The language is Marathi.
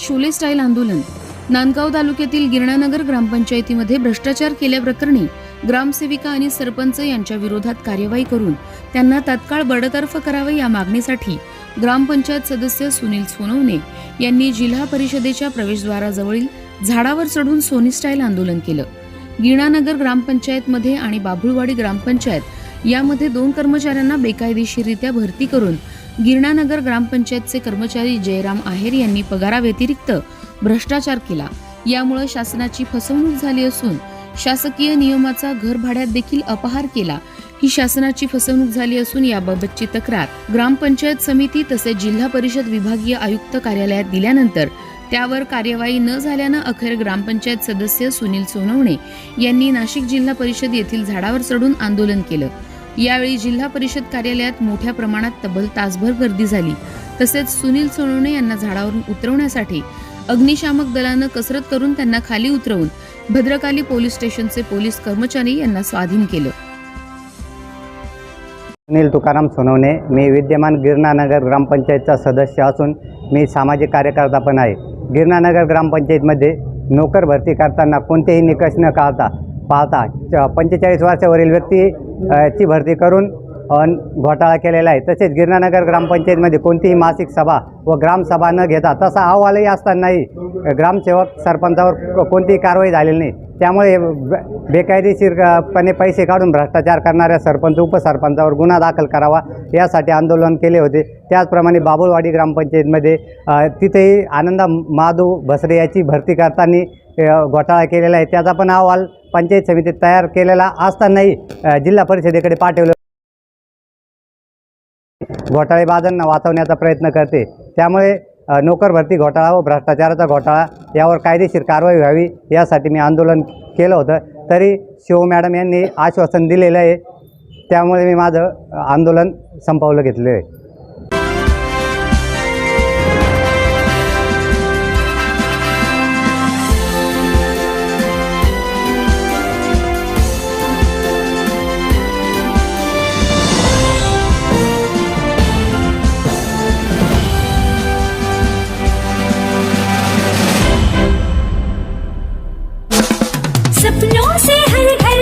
शोले स्टाईल आंदोलन. नांदगाव तालुक्यातील गिरणानगर ग्रामपंचायतीमध्ये भ्रष्टाचार केल्याप्रकरणी ग्रामसेविका आणि सरपंच यांच्या विरोधात कार्यवाही करून त्यांना तात्काळ बडतर्फ करावे या मागणीसाठी ग्रामपंचायत सदस्य सुनील सोनवणे यांनी जिल्हा परिषदेच्या प्रवेशद्वाराजवळील झाडावर चढून सोनी स्टाईल आंदोलन केलं. गिरणानगर ग्रामपंचायतमध्ये आणि बाभुळवाडी ग्रामपंचायत यामध्ये दोन कर्मचाऱ्यांना बेकायदेशीररित्या भरती करून गिरणानगर ग्रामपंचायतचे कर्मचारी जयराम आहेर यांनी पगाराव्यतिरिक्त भ्रष्टाचार केला. यामुळे शासनाची फसवणूक झाली असून शासकीय नियमाचा घर भाड्यात देखील अपहार केला. ही शासनाची फसवणूक झाली असून याबाबतची तक्रार ग्रामपंचायत समिती तसेच जिल्हा परिषद विभागीय आयुक्त कार्यालयात दिल्यानंतर त्यावर कार्यवाही न झाल्यानं अखेर ग्रामपंचायत सदस्य सुनील सोनवणे यांनी नाशिक जिल्हा परिषद येथील झाडावर चढून आंदोलन केलं. यावेळी जिल्हा परिषद कार्यालयात मोठ्या प्रमाणात तब्बल तासभर गर्दी झाली. तसेच सुनील सोनवणे यांना झाडावरून उतरवण्यासाठी अग्निशामक दलानं कसरत करून त्यांना खाली उतरवून भद्रकाली पोलीस स्टेशनचे पोलीस कर्मचारी यांना स्वाधीन केलं. सुनील तुकाराम सोनवणे मी विद्यमान गिरणानगर ग्रामपंचायतचा सदस्य असून मी सामाजिक कार्यकर्ता पण आहे. गिरणानगर ग्रामपंचायतमध्ये नोकर भरती करताना कोणतेही निकष न काढता पाहता. च- पंचेचाळीस वर्षावरील व्यक्ती ची भरती करून घोटाळा केलेला आहे. तसेच गिरणानगर ग्रामपंचायतमध्ये कोणतीही मासिक सभा व ग्रामसभा न घेता तसा अहवालही असतानाही ग्रामसेवक सरपंचावर कोणतीही कारवाई झालेली नाही. त्यामुळे बेकायदेशीरपणे पैसे काढून भ्रष्टाचार करणाऱ्या सरपंच उपसरपंचावर गुन्हा दाखल करावा यासाठी आंदोलन केले होते. त्याचप्रमाणे बाबुळवाडी ग्रामपंचायतमध्ये तिथेही आनंदा माधव भसरे याची भरती करताना घोटाळा केलेला आहे. त्याचा पण अहवाल पंचायत समितीत तयार केलेला असतानाही जिल्हा परिषदेकडे पाठवलं. घोटाळेबाजांना वाचवण्याचा प्रयत्न करते. त्यामुळे नोकर भरती घोटाळा व भ्रष्टाचाराचा घोटाळा यावर कायदेशीर कारवाई व्हावी यासाठी मी आंदोलन केलं होतं. तरी शिव मॅडम यांनी आश्वासन दिलेलं आहे. त्यामुळे मी माझं आंदोलन संपवलं घेतलेलं आहे.